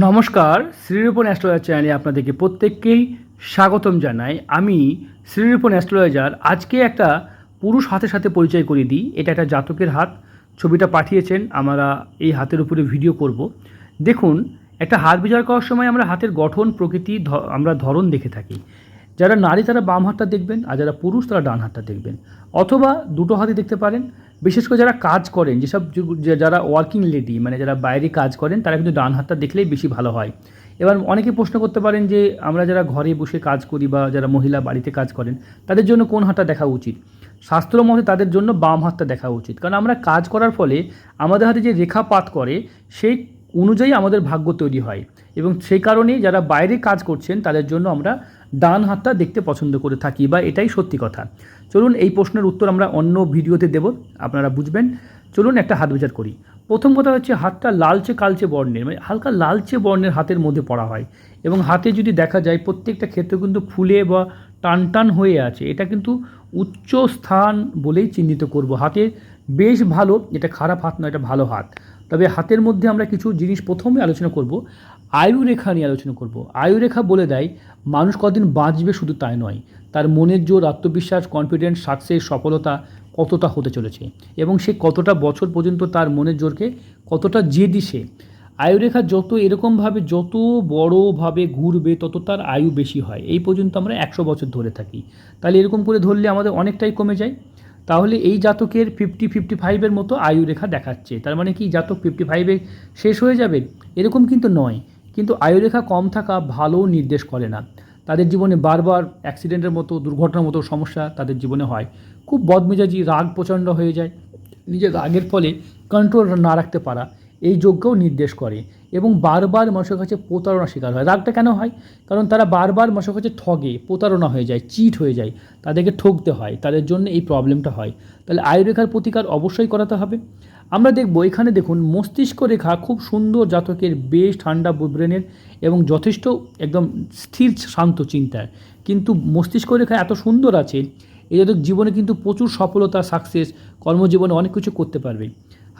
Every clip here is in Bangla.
নমস্কার শ্রীরূপন অ্যাস্ট্রোলজার চ্যানেলে আপনাদেরকে প্রত্যেককেই স্বাগতম জানাই। আমি শ্রীরূপন অ্যাস্ট্রোলজার। আজকে একটা পুরুষ হাতের সাথে পরিচয় করিয়ে দিই। এটা একটা জাতকের হাত। ছবিটা পাঠিয়েছেন। আমরা এই হাতের উপরে ভিডিও করব। দেখুন, একটা হাত বিচার করার সময় আমরা হাতের গঠন, প্রকৃতি আমরা ধরন দেখে থাকি। যারা নারী তারা বাম হাতটা দেখবেন আর যারা পুরুষ তারা ডান হাতটা দেখবেন। অথবা দুটো হাতই দেখতে পারেন। বিশেষ করে যারা কাজ করেন, যেসব যারা ওয়ার্কিং লেডি মানে যারা বাইরে কাজ করেন, তারা কিন্তু ডান হাতটা দেখলেই বেশি ভালো হয়। এবার অনেকে প্রশ্ন করতে পারেন যে, আমরা যারা ঘরে বসে কাজ করি বা যারা মহিলা বাড়িতে কাজ করেন, তাদের জন্য কোন হাতটা দেখা উচিত? শাস্ত্র মতে তাদের জন্য বাম হাতটা দেখা উচিত। কারণ আমরা কাজ করার ফলে আমাদের হাতে যে রেখাপাত করে, সেই অনুযায়ী আমাদের ভাগ্য তৈরি হয়। এবং সেই কারণেই যারা বাইরে কাজ করছেন, তাদের জন্য আমরা ডান হাতটা দেখতে পছন্দ করে থাকি বা এটাই সত্যি কথা। চলুন এই প্রশ্নের উত্তর আমরা অন্য ভিডিওতে দেব, আপনারা বুঝবেন। চলুন একটা হাত বিচার করি। প্রথম কথা হচ্ছে হাতটা লালচে কালচে বর্ণের মানে হালকা লালচে বর্ণের হাতের মধ্যে পড়া হয়। এবং হাতে যদি দেখা যায় প্রত্যেকটা ক্ষেত্রে কিন্তু ফুলে বা টান টান হয়ে আছে, এটা কিন্তু উচ্চ স্থান বলেই চিহ্নিত করব। হাতের বেশ ভালো, এটা খারাপ হাত নয়, এটা ভালো হাত। তবে হাতের মধ্যে আমরা কিছু জিনিস প্রথমে আলোচনা করব। আয়ুরেখা নিয়ে আলোচনা করব। আয়ুরেখা বলে দেয়, মানুষ কদিন বাঁচবে শুধু তাই নয়, তার মনের জোর, আত্মবিশ্বাস কনফিডেন্স সাকসেস সফলতা কতটা হতে চলেছে এবং সে কতটা বছর পর্যন্ত তার মনের জোরকে কতটা জেদি সে। আয়ুরেখা যত এরকমভাবে যত বড়োভাবে ঘুরবে, তত তার আয়ু বেশি হয়। এই পর্যন্ত আমরা একশো বছর ধরে থাকি। তাহলে এরকম করে ধরলে আমাদের অনেকটাই কমে যায়। তাহলে এই জাতকের ফিফটি ফিফটি ফাইভের মতো আয়ু রেখা দেখাচ্ছে। তার মানে কি, জাতক ফিফটি ফাইভে শেষ হয়ে যাবে? এরকম কিন্তু নয়। কিন্তু আয়ুরেখা কম থাকা ভালো নির্দেশ করে না। তাদের জীবনে বারবার অ্যাক্সিডেন্টের মতো, দুর্ঘটনার মতো সমস্যা তাদের জীবনে হয়। খুব বদমেজাজি, রাগ প্রচণ্ড হয়ে যায়। নিজের রাগের ফলে কন্ট্রোল না রাখতে পারা এই যোগ্যও নির্দেশ করে এবং বারবার মানুষের কাছে প্রতারণা শিকার হয়। রাগটা কেন হয়? কারণ তারা বারবার মানুষের কাছে ঠগে, প্রতারণা হয়ে যায় চিট হয়ে যায়। তাদেরকে ঠকতে হয়, তাদের জন্য এই প্রবলেমটা হয়। তাহলে আয়ুরেখার প্রতিকার অবশ্যই করাতে হবে। আমরা দেখব এখানে দেখুন, মস্তিষ্ক রেখা খুব সুন্দর জাতকের বেশ ঠান্ডা ব্রেনের এবং যথেষ্ট একদম স্থির শান্ত চিন্তায়। কিন্তু মস্তিষ্ক রেখা এত সুন্দর আছে, এই জাতক জীবনে কিন্তু প্রচুর সফলতা সাকসেস কর্মজীবনে অনেক কিছু করতে পারবে।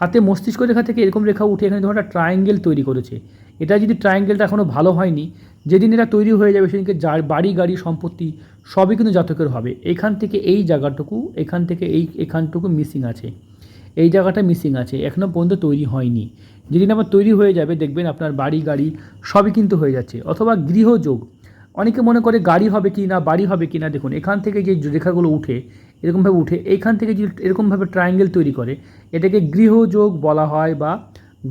হাতে মস্তিষ্ক রেখা থেকে এরকম রেখা উঠে এখানে ধরো একটা ট্রায়াঙ্গেল তৈরি করেছে। এটা যদি ট্রায়াঙ্গেলটা এখনও ভালো হয়নি, যেদিন এটা তৈরি হয়ে যাবে সেদিনকে যার বাড়ি, গাড়ি, সম্পত্তি সবই কিন্তু জাতকের হবে। এখান থেকে এই জায়গাটুকু, এখান থেকে এই, এখানটুকু মিসিং আছে। এই জায়গাটা মিসিং আছে এখনও পর্যন্ত তৈরি হয়নি। যেদিন আবার তৈরি হয়ে যাবে, দেখবেন আপনার বাড়ি, গাড়ি সবই কিন্তু হয়ে যাচ্ছে। অথবা গৃহযোগ, অনেকে মনে করে গাড়ি হবে কি না, বাড়ি হবে কি না, দেখুন, এখান থেকে যে রেখাগুলো উঠে, এরকমভাবে উঠে এইখান থেকে যে এরকমভাবে ট্রায়াঙ্গেল তৈরি করে, এটাকে গৃহযোগ বলা হয় বা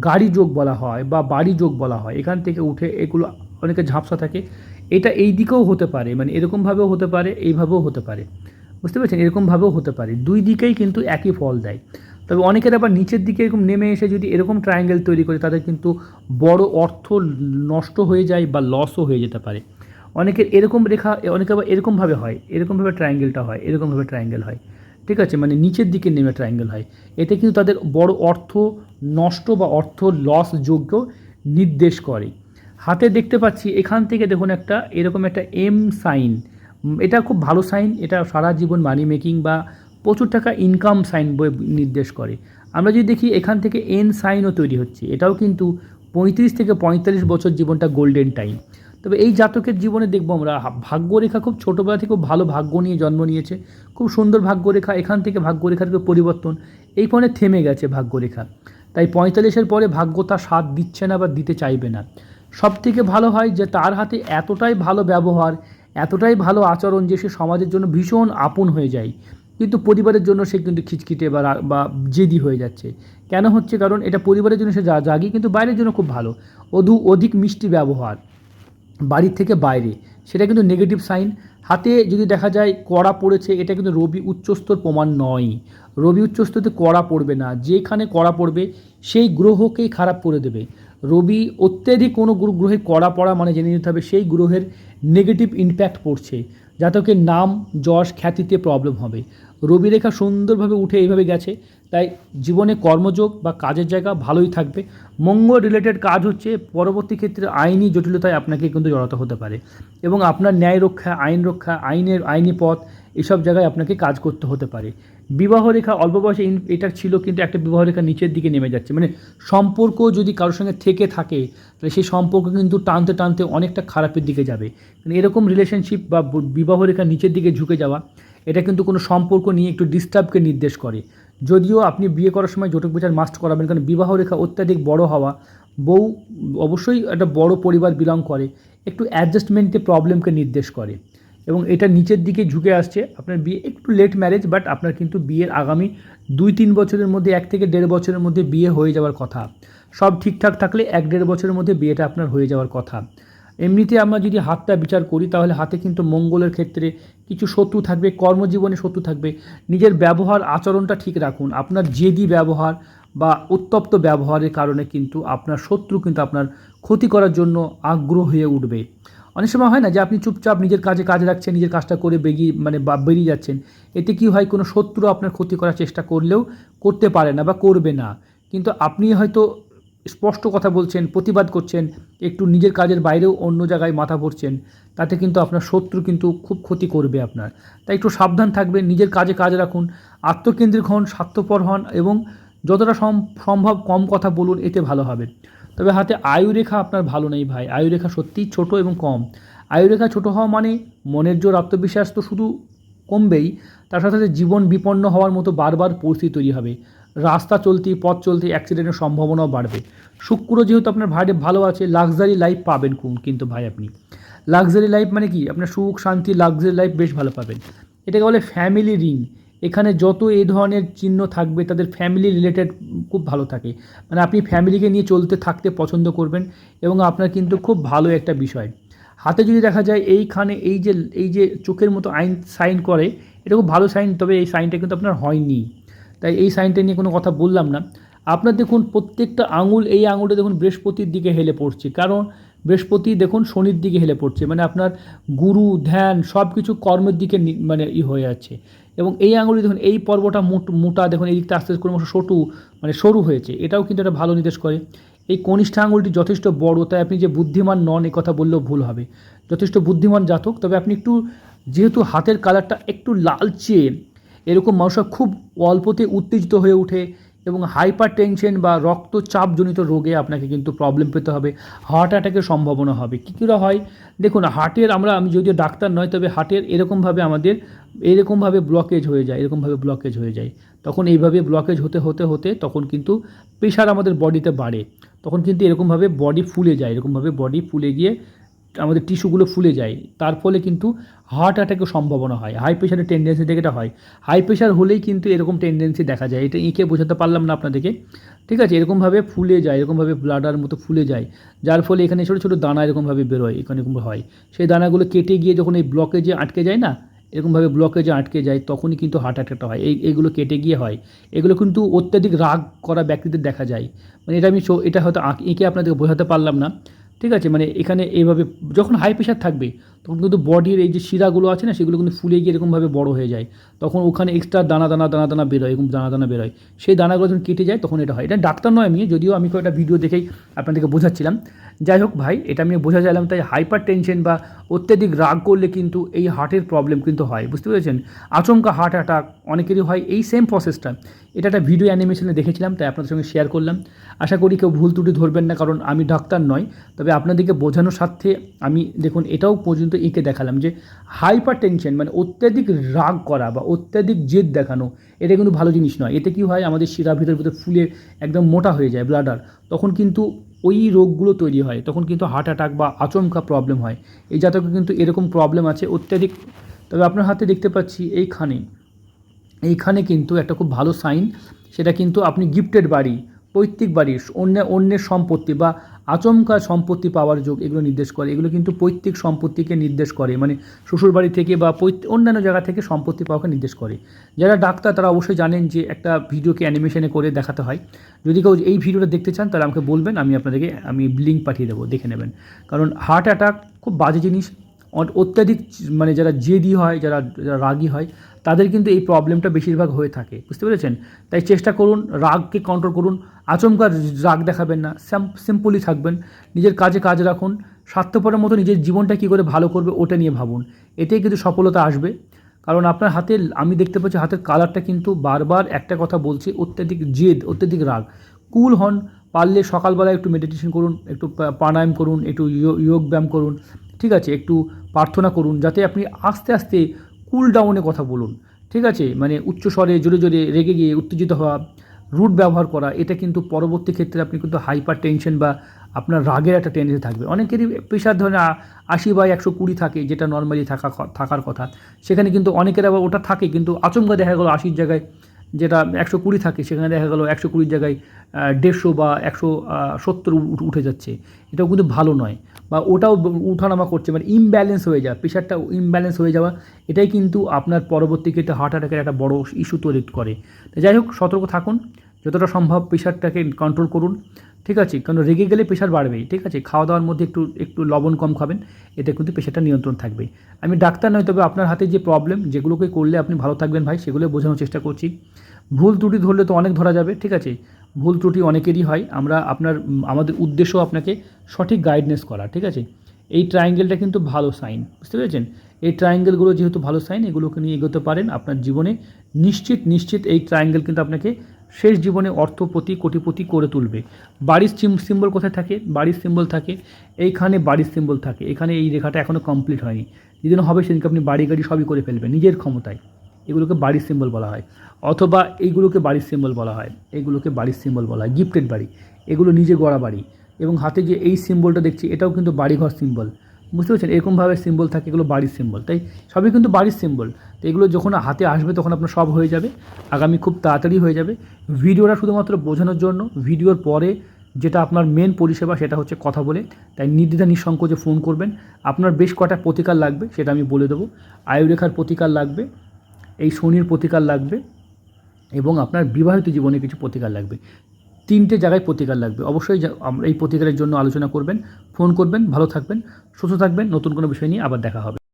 গাড়ি যোগ বলা হয় বা বাড়ি যোগ বলা হয়। এখান থেকে উঠে এগুলো অনেকে ঝাপসা থাকে। এটা এই দিকেও হতে পারে মানে এরকমভাবেও হতে পারে, এইভাবেও হতে পারে। বুঝতে পেরেছেন? এরকমভাবেও হতে পারে। দুই দিকেই কিন্তু একই ফল দেয়। তবে অনেকের আবার নিচের দিকে এরকম নেমে এসে যদি এরকম ট্রায়াঙ্গেল তৈরি করে, তাদের কিন্তু বড় অর্থ নষ্ট হয়ে যায় বা লসও হয়ে যেতে পারে। অনেকের এরকম রেখা, অনেকে আবার এরকমভাবে হয়, এরকমভাবে ট্রায়াঙ্গেলটা হয়, এরকমভাবে ট্রায়াঙ্গেল হয়। ঠিক আছে? মানে নিচের দিকে নেমে ট্রায়াঙ্গেল হয়। এতে কিন্তু তাদের বড় অর্থ নষ্ট বা অর্থ লস যোগ্য নির্দেশ করে। হাতে দেখতে পাচ্ছি, এখান থেকে দেখুন একটা, এরকম একটা এম সাইন এটা খুব ভালো সাইন এটা সারা জীবন মানি মেকিং বা প্রচুর টাকা ইনকাম সাইন নির্দেশ করে। আমরা যদি দেখি এখান থেকে এন সাইনও তৈরি হচ্ছে। এটাও কিন্তু পঁয়ত্রিশ থেকে পঁয়তাল্লিশ বছর জীবনটা গোল্ডেন টাইম তবে এই জাতকের জীবনে দেখব আমরা ভাগ্যরেখা খুব ছোটোবেলা থেকে খুব ভালো ভাগ্য নিয়ে জন্ম নিয়েছে। খুব সুন্দর ভাগ্যরেখা, এখান থেকে ভাগ্যরেখার পরিবর্তন। এই ফোনে থেমে গেছে ভাগ্যরেখা। তাই পঁয়তাল্লিশের পরে ভাগ্য তার সাথ দিচ্ছে না বা দিতে চাইবে না। সব থেকে ভালো হয় যে তার হাতে এতটাই ভালো ব্যবহার, এতটাই ভালো আচরণ যে সে সমাজের জন্য ভীষণ আপন হয়ে যায়। কিন্তু পরিবারের জন্য সে কিন্তু খিচখিটে বা বা জেদি হয়ে যাচ্ছে। কেন হচ্ছে? কারণ এটা পরিবারের জন্য সে যা জাগি, কিন্তু বাইরের জন্য খুব ভালো। অধু অধিক মিষ্টি ব্যবহার, বাড়ির থেকে বাইরে। সেটা কিন্তু নেগেটিভ সাইন হাতে যদি দেখা যায় কড়া পড়েছে, এটা কিন্তু রবি উচ্চস্তর প্রমাণ নয়। রবি উচ্চস্ততে কড়া পড়বে না। যেখানে কড়া পড়বে, সেই গ্রহকেই খারাপ করে দেবে। রবি অত্যাধিক কোনো গ্রহ- কড়া পড়া মানে জেনে নিতে হবে, সেই গ্রহের নেগেটিভ ইম্প্যাক্ট পড়ছে। জাতকের নাম, যশ, খ্যাতিতে প্রবলেম হবে। রবি রেখা সুন্দরভাবে উঠে এইভাবে গেছে। তাই জীবনে কর্মযোগ বা কাজের জায়গা ভালোই থাকবে। মঙ্গল রিলেটেড কাজ হচ্ছে পরবর্তী ক্ষেত্রে আইনি জটিলতায় আপনাকে কিন্তু জড়াতে হতে পারে এবং আপনার ন্যায় রক্ষা, আইন রক্ষা, আইনের, আইনি পথ এসব জায়গায় আপনাকে কাজ করতে হতে পারে। বিবাহ রেখা অল্প বয়সে এটা ছিল কিন্তু একটা বিবাহ রেখা নিচের দিকে নেমে যাচ্ছে। মানে সম্পর্ক যদি কারোর সঙ্গে থেকে থাকে, তাহলে সেই সম্পর্ক কিন্তু টানতে টানতে অনেকটা খারাপের দিকে যাবে। মানে এরকম রিলেশনশিপ বা বিবাহ রেখা নিচের দিকে ঝুঁকে যাওয়া এটা কিন্তু কোনো সম্পর্ক নিয়ে একটু ডিস্টার্বকে নির্দেশ করে। যদিও আপনি বিয়ে করার সময় জটক বিচার মাস্ট করাবেন, কারণ বিবাহ রেখা অত্যাধিক বড় হওয়া, বউ অবশ্যই একটা বড় পরিবার বিলং করে, একটু অ্যাডজাস্টমেন্টে প্রবলেমকে নির্দেশ করে। এবং এটা নিচের দিকে ঝুঁকে আসছে। আপনার বিয়ে একটু লেট ম্যারেজ বাট আপনার কিন্তু বিয়ের আগামী দুই তিন বছরের মধ্যে, এক থেকে দেড় বছরের মধ্যে বিয়ে হয়ে যাওয়ার কথা। সব ঠিকঠাক থাকলে এক দেড় বছরের মধ্যে বিয়েটা আপনার হয়ে যাওয়ার কথা। এমনিতে আমরা যদি হাতটা বিচার করি, তাহলে হাতে কিন্তু মঙ্গলের ক্ষেত্রে কিছু শত্রু থাকবে, কর্মজীবনে শত্রু থাকবে। নিজের ব্যবহার, আচরণটা ঠিক রাখুন। আপনার জেদি ব্যবহার বা উত্তপ্ত ব্যবহারের কারণে কিন্তু আপনার শত্রু কিন্তু আপনার ক্ষতি করার জন্য আগ্রহ হয়ে উঠবে। অনেক সময় হয় না যে আপনি চুপচাপ নিজের কাজে কাজ রাখছেন, নিজের কাজটা করে বেগিয়ে মানে বেরিয়ে যাচ্ছেন। এতে কি হয়? কোনো শত্রু আপনার ক্ষতি করার চেষ্টা করলেও করতে পারে না বা করবে না। কিন্তু আপনি হয়তো স্পষ্ট কথা বলছেন, প্রতিবাদ করছেন, একটু নিজের কাজের বাইরেও অন্য জায়গায় মাথা পড়ছেন তাতে কিন্তু আপনার শত্রু কিন্তু খুব ক্ষতি করবে আপনার। তাই একটু সাবধান থাকবেন, নিজের কাজে কাজ রাখুন, আত্মকেন্দ্রিক হন, স্বার্থপর হন এবং যতটা সম- সম্ভব কম কথা বলুন, এতে ভালো হবে। তবে হাতে আয়ুরেখা আপনার ভালো নেই ভাই আয়ুরেখা সত্যিই ছোট এবং কম। আয়ুরেখা ছোট হওয়া মানে মনের জোর, আত্মবিশ্বাস তো শুধু কমবেই, তার সাথে সাথে জীবন বিপন্ন হওয়ার মতো বারবার পরিস্থিতি তৈরি হবে। রাস্তা চলতি, পথ চলতি অ্যাক্সিডেন্টের সম্ভাবনাও বাড়বে। শুক্র যেহেতু আপনার ভাইরে ভালো আছে লাক্সারি লাইফ পাবেন কোন কিন্তু ভাই আপনি। লাক্সারি লাইফ মানে কি? আপনার সুখ, শান্তি লাক্সারি লাইফ বেশ ভালো পাবেন। এটাকে বলে ফ্যামিলি রিং এখানে যত এই ধরনের চিহ্ন থাকবে, তাদের ফ্যামিলি রিলেটেড খুব ভালো থাকে। মানে আপনি ফ্যামিলিকে নিয়ে চলতে, থাকতে পছন্দ করবেন এবং আপনার কিন্তু খুব ভালো একটা বিষয়। হাতে যদি দেখা যায়, এইখানে এই যে এই যে চোখের মতো আইন সাইন করে, এটা খুব ভালো সাইন তবে এই সাইনটা কিন্তু আপনার হয়নি। তাই এই সাইনটা নিয়ে কোনো কথা বললাম না। আপনার দেখুন প্রত্যেকটা আঙুল, এই আঙুলটা দেখুন বৃহস্পতির দিকে হেলে পড়ছে। কারণ বৃহস্পতি দেখুন শনির দিকে হেলে পড়ছে। মানে আপনার গুরু, ধ্যান সব কিছু কর্মের দিকে মানে ই হয়ে যাচ্ছে এবং এই আঙুলি দেখুন, এই পর্বটা মোট- দেখুন, এই দিকটা আস্তে আস্তে ক্রমশ সটু মানে সরু হয়েছে। এটাও কিন্তু একটা ভালো নির্দেশ করে। এই কনিষ্ঠ আঙুলটি যথেষ্ট বড়, তাই আপনি যে বুদ্ধিমান নন, এই কথা বললেও ভুল হবে। যথেষ্ট বুদ্ধিমান জাতক, তবে আপনি একটু, যেহেতু হাতের কালারটা একটু লালচে এরকম মানুষরা খুব অল্পতে উত্তেজিত হয়ে ওঠে এবং হাইপার টেনশন বা রক্তচাপজনিত রোগে আপনাকে কিন্তু প্রবলেম পেতে হবে হার্ট অ্যাটাকের সম্ভাবনা হবে। কী কী হয়? দেখুন হার্টের আমরা, আমি যদিও ডাক্তার নয়, তবে হার্টের এরকমভাবে আমাদের, এরকমভাবে ব্লকেজ হয়ে যায়, এরকমভাবে ব্লকেজ হয়ে যায়। তখন এইভাবে ব্লকেজ হতে হতে হতে তখন কিন্তু প্রেশার আমাদের বডিতে বাড়ে। তখন কিন্তু এরকমভাবে বডি ফুলে যায়, এরকমভাবে বডি ফুলে গিয়ে আমাদের টিস্যুগুলো ফুলে যায়। তার ফলে কিন্তু হার্ট অ্যাটাকের সম্ভাবনা হয়। হাই প্রেশারের টেন্ডেন্সি থেকে এটা হয়। হাই প্রেশার হলেই কিন্তু এরকম টেন্ডেন্সি দেখা যায়। এটা এঁকে বোঝাতে পারলাম না আপনাদেরকে। ঠিক আছে? এরকমভাবে ফুলে যায়, এরকমভাবে ব্লাডার মতো ফুলে যায়। যার ফলে এখানে ছোটো ছোটো দানা এরকমভাবে বেরোয়, এখানে এরকম হয়। সেই দানাগুলো কেটে গিয়ে যখন এই ব্লকেজে আটকে যায় না, এরকমভাবে ব্লকেজে আটকে যায়, তখনই কিন্তু হার্ট অ্যাটাকটা হয়। এই, এগুলো কেটে গিয়ে হয়। এগুলো কিন্তু অত্যাধিক রাগ করা ব্যক্তিদের দেখা যায়। মানে এটা আমি এটা হয়তো এঁকে আপনাদেরকে বোঝাতে পারলাম না। ঠিক আছে? মানে এখানে এইভাবে যখন হাই প্রেশার থাকবে, তখন কিন্তু বডির এই যে শিরাগুলো আছে না, সেগুলো কিন্তু ফুলে গিয়ে এরকমভাবে বড় হয়ে যায়। তখন ওখানে এক্সট্রা দানা দানা দানা দানা বেরোয় এরকম দানা দানা বেরোয় সেই দানাগুলো যখন কেটে যায়, তখন এটা হয়। এটা ডাক্তার নয় আমি, যদিও আমি কয়েকটা ভিডিও দেখেই আপনাদেরকে বোঝাচ্ছিলাম। যাই হোক ভাই, এটা আমি বোঝা চাইলাম, তাই হাইপার টেনশন বা অত্যাধিক রাগ করলে কিন্তু এই হার্টের প্রবলেম কিন্তু হয়, বুঝতে পেরেছেন? আচমকা হার্ট অ্যাটাক অনেকেরই হয়, এই সেম প্রসেসটা এটা একটা ভিডিও অ্যানিমেশনে দেখেছিলাম, তাই আপনাদের সঙ্গে শেয়ার করলাম। আশা করি কেউ ভুল ত্রুটি ধরবেন না, কারণ আমি ডাক্তার নয়, তবে আপনাদেরকে বোঝানোর স্বার্থে আমি দেখুন, এটাও পর্যন্ত এঁকে দেখালাম যে হাইপার টেনশন মানে অত্যাধিক রাগ করা বা অত্যাধিক জেদ দেখানো, এটা কিন্তু ভালো জিনিস নয়। এতে কি হয়, আমাদের শিরা ভিতর, ভিতরে ফুলে একদম মোটা হয়ে যায় ব্লাডার তখন কিন্তু ওই রোগগুলো তৈরি হয়, তখন কিন্তু হার্ট অ্যাটাক বা আচমকা প্রবলেম হয়। এই জাতকে কিন্তু এরকম প্রবলেম আছে অত্যাধিক। তবে আপনার হাতে দেখতে পাচ্ছি এইখানে। এইখানে কিন্তু একটা খুব ভালো সাইন সেটা কিন্তু আপনি গিফটেড বাড়ি, পৈতৃক বাড়ি অন্য অন্যের সম্পত্তি বা আচমকা সম্পত্তি পাওয়ার যোগ এগুলো নির্দেশ করে। এগুলো কিন্তু পৈতৃক সম্পত্তিকে নির্দেশ করে। মানে শ্বশুরবাড়ি থেকে বা অন্যান্য জায়গা থেকে সম্পত্তি পাওয়াকে নির্দেশ করে। যারা ডাক্তার, তারা অবশ্যই জানেন যে একটা ভিডিওকে অ্যানিমেশনে করে দেখাতে হয়। যদি কেউ এই ভিডিওটা দেখতে চান, তাহলে আমাকে বলবেন, আমি আপনাদেরকে, আমি লিঙ্ক পাঠিয়ে দেবো, দেখে নেবেন। কারণ হার্ট অ্যাটাক খুব বাজে জিনিস। অত্যাধিক মানে যারা জেদি হয়, যারা যারা রাগী হয়, তাদের কিন্তু এই প্রবলেমটা বেশিরভাগ হয়ে থাকে। বুঝতে পেরেছেন? তাই চেষ্টা করুন, রাগকে কন্ট্রোল করুন। আচমকা রাগ দেখাবেন না। সিম্পলি থাকবেন। নিজের কাজে কাজ রাখুন। স্বার্থপরের মতো নিজের জীবনটা কী করে ভালো করবে, ওটা নিয়ে ভাবুন। এতেই কিন্তু সফলতা আসবে। কারণ আপনার হাতে আমি দেখতে পাচ্ছি হাতের কালারটা কিন্তু বারবার একটা কথা বলছে, অত্যাধিক জেদ, অত্যাধিক রাগ। কুল হন, পারলে সকালবেলা একটু মেডিটেশন করুন, একটু প্রাণায়াম করুন, একটু যোগ ব্যায়াম করুন। ঠিক আছে, একটু প্রার্থনা করুন যাতে আপনি আস্তে আস্তে কুল ডাউনে কথা বলুন। ঠিক আছে মানে উচ্চ স্বরে জোরে জোরে রেগে গিয়ে উত্তেজিত হওয়া রুট ব্যবহার করা, এটা কিন্তু পরবর্তী ক্ষেত্রে আপনি কিন্তু হাইপার টেনশন বা আপনার রাগের একটা টেন্ডেন্সি থাকবে। অনেকেরই প্রেশার ধরেন আশি বাই একশো কুড়ি থাকে, যেটা নর্মালি থাকা থাকার কথা। সেখানে কিন্তু অনেকের আবার ওটা থাকে, কিন্তু আচমকা দেখা গেলো আশির জায়গায় যেটা একশো কুড়ি থাকে, সেখানে দেখা গেলো একশো কুড়ির জায়গায় দেড়শো বা একশো সত্তর উঠে যাচ্ছে। এটাও কিন্তু ভালো নয়। বা ওটাও উঠানামা করছে মানে ইমব্যালেন্স হয়ে যাওয়া প্রেশারটা ইমব্যালেন্স হয়ে যাওয়া, এটাই কিন্তু আপনার পরবর্তী ক্ষেত্রে হার্ট অ্যাটাকের একটা বড় ইস্যু তৈরি করে। তো যাই হোক, সতর্ক থাকুন, যতটা সম্ভব প্রেশারটাকে কন্ট্রোল করুন, ঠিক আছে? কারণ রেগে গেলে প্রেশার বাড়বেই, ঠিক আছে? খাওয়া দাওয়ার মধ্যে একটু একটু লবণ কম খাবেন, এতে কিন্তু প্রেশারটা নিয়ন্ত্রণ থাকবে আমি ডাক্তার নয় তবে আপনার হাতে যে প্রবলেম যেগুলোকে করলে আপনি ভালো থাকবেন ভাই, সেগুলো বোঝানোর চেষ্টা করছি। ভুল ত্রুটি ধরলে তো অনেক ধরা যাবে, ঠিক আছে? ভুল ত্রুটি অনেকেরই হয়। আমরা আপনার, আমাদের উদ্দেশ্য আপনাকে সঠিক গাইডনেস করা, ঠিক আছে? এই ট্রায়াঙ্গেলটা কিন্তু ভালো সাইন বুঝতে পেরেছেন? এই ট্রায়াঙ্গেলগুলো যেহেতু ভালো সাইন এগুলোকে নিয়ে এগোতে পারেন আপনার জীবনে। নিশ্চিত নিশ্চিত এই ট্রায়াঙ্গেল কিন্তু আপনাকে শেষ জীবনে অর্থপতি, কোটিপতি করে তুলবে। বাড়ির সিম্বল কোথায় থাকে? বাড়ির সিম্বল থাকে, এইখানে বাড়ির সিম্বল থাকে। এখানে এই রেখাটা এখনও কমপ্লিট হয়নি। যেদিন হবে সেদিনকে আপনি বাড়ি গাড়ি সবই করে ফেলবেন, নিজের ক্ষমতায়। এগুলোকে বাড়ির সিম্বল বলা হয়। অথবা এইগুলোকে বাড়ির সিম্বল বলা হয়। এগুলোকে বাড়ির সিম্বল বলা হয়। গিফটেড বাড়ি। এগুলো নিজে গড়া বাড়ি। এবং হাতে যে এই সিম্বলটা দেখছি, এটাও কিন্তু বাড়িঘর সিম্বল বুঝতে পারছেন? এরকমভাবে সিম্বল থাকে, এগুলো বাড়ির সিম্বল তাই সবই কিন্তু বাড়ির সিম্বল তো এগুলো যখন হাতে আসবে, তখন আপনার সব হয়ে যাবে। আগামী খুব তাড়াতাড়ি হয়ে যাবে। ভিডিওটা শুধুমাত্র বোঝানোর জন্য, ভিডিওর পরে যেটা আপনার মেন পরিষেবা, সেটা হচ্ছে কথা বলে। তাই নির্দ্বিধা, নিঃসংকোচে ফোন করবেন। আপনার বেশ কটা প্রতিকার লাগবে, সেটা আমি বলে দেবো। আয়ুরেখার প্রতিকার লাগবে। এই শনির প্রতিকার লাগবে এবং আপনার বিবাহিত জীবনে কিছু প্রতিকার লাগবে। তিনটে জায়গায় প্রতিকার লাগবে। অবশ্যই আমরা এই প্রতিকারের জন্য আলোচনা করবেন, ফোন করবেন, ভালো থাকবেন, সুস্থ থাকবেন। নতুন কোনো বিষয় নিয়ে আবার দেখা হবে।